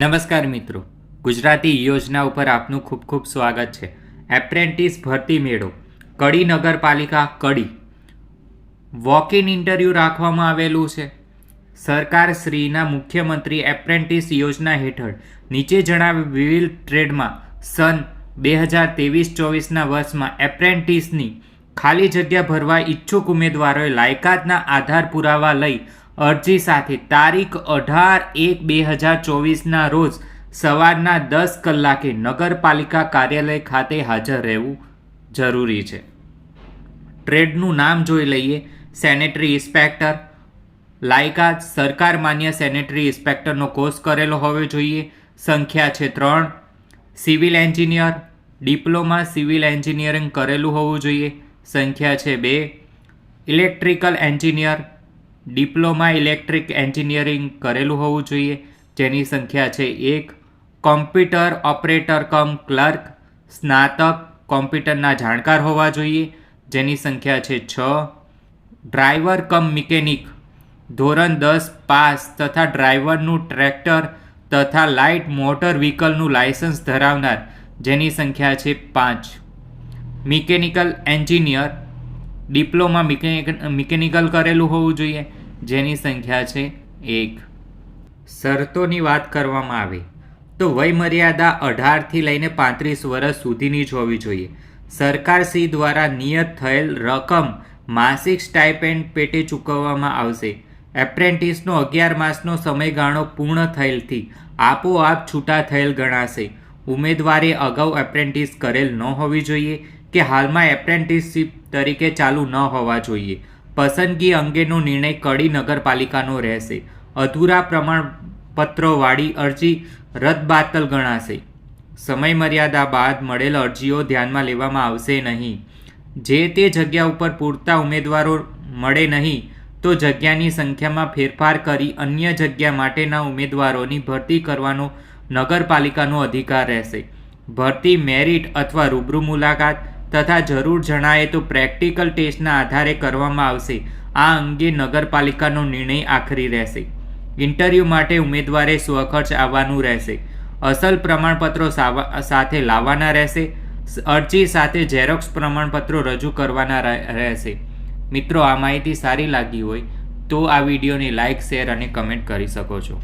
નમસ્કાર મિત્રો. ગુજરાતી યોજના ઉપર આપનું ખૂબ ખૂબ સ્વાગત છે. એપ્રેન્ટિસ ભરતી મેળો, કડી નગરપાલિકા કડી. વોક ઇન ઇન્ટરવ્યૂ રાખવામાં આવેલું છે. સરકાર શ્રીના મુખ્યમંત્રી એપ્રેન્ટિસ યોજના હેઠળ નીચે જણાવેલ વિવિધ ટ્રેડમાં સન બે હજાર ત્રેવીસ ચોવીસના વર્ષમાં એપ્રેન્ટિસની ખાલી જગ્યા ભરવા ઈચ્છુક ઉમેદવારોએ લાયકાતના આધાર પુરાવા લઈ અરજી સાથે તારીખ અઢાર એક બે હજાર ચોવીસના રોજ સવારના દસ કલાકે નગરપાલિકા કાર્યાલય ખાતે હાજર રહેવું જરૂરી છે. ટ્રેડનું નામ જોઈ લઈએ. Sanitary inspector. લાયકા સરકાર માન્ય સેનેટરી ઇન્સ્પેક્ટરનો કોર્સ કરેલો હોવો જોઈએ. સંખ્યા છે ત્રણ. Civil engineer. Diploma civil engineering કરેલું હોવું જોઈએ. સંખ્યા છે બે. Electrical engineer. Diploma electric engineering કરેલું હોવું જોઈએ. જેની સંખ્યા છે એક. કોમ્પ્યુટર ઓપરેટર કમ ક્લર્ક, સ્નાતક કોમ્પ્યુટરના જાણકાર હોવા જોઈએ. જેની સંખ્યા છે છ. Driver cum mechanic. ધોરણ દસ પાસ તથા ડ્રાઈવરનું ટ્રેક્ટર તથા લાઇટ મોટર વ્હીકલનું લાયસન્સ ધરાવનાર. જેની સંખ્યા છે પાંચ. Mechanical engineer. ડિપ્લોમા મિકેનિકલ કરેલું હોવું જોઈએ. જેની સંખ્યા છે એક. શરતોની વાત કરવામાં આવે તો વયમર્યાદા અઢારથી લઈને પાંત્રીસ વર્ષ સુધીની જ હોવી જોઈએ. સરકારશ્રી દ્વારા નિયત થયેલ રકમ માસિક સ્ટાઇપેન્ડ પેટે ચૂકવવામાં આવશે. એપ્રેન્ટિસનો અગિયાર માસનો સમયગાળો પૂર્ણ થયેલથી આપોઆપ છૂટા થયેલ ગણાશે. ઉમેદવારે અગાઉ એપ્રેન્ટિસ કરેલ ન હોવી જોઈએ કે હાલમાં એપ્રેન્ટિસશીપ તરીકે ચાલુ ન હોવા જોઈએ. પસંદગી અંગેનો નિર્ણય કડી નગરપાલિકાનો રહેશે. અધૂરા પ્રમાણપત્રોવાળી અરજી રદબાતલ ગણાશે. સમયમર્યાદા બાદ મળેલ અરજીઓ ધ્યાનમાં લેવામાં આવશે નહીં. જે તે જગ્યા ઉપર પૂરતા ઉમેદવારો મળે નહીં, તો જગ્યાની સંખ્યામાં ફેરફાર કરી અન્ય જગ્યા માટેના ઉમેદવારોની ભરતી કરવાનો નગરપાલિકાનો અધિકાર રહેશે. ભરતી મેરિટ અથવા રૂબરૂ મુલાકાત તથા જરૂર જણાય તો પ્રેક્ટિકલ ટેસ્ટના આધારે કરવામાં આવશે. આ અંગે નગરપાલિકાનો નિર્ણય આખરી રહેશે. ઇન્ટરવ્યૂ માટે ઉમેદવારે સ્વખર્ચ આવવાનું રહેશે. અસલ પ્રમાણપત્રો સાથે લાવવાના રહેશે. અરજી સાથે ઝેરોક્સ પ્રમાણપત્રો રજૂ કરવાના રહે- રહેશે. મિત્રો, આ માહિતી સારી લાગી હોય તો આ વિડીયોને લાઇક શેર અને કમેન્ટ કરી શકો છો.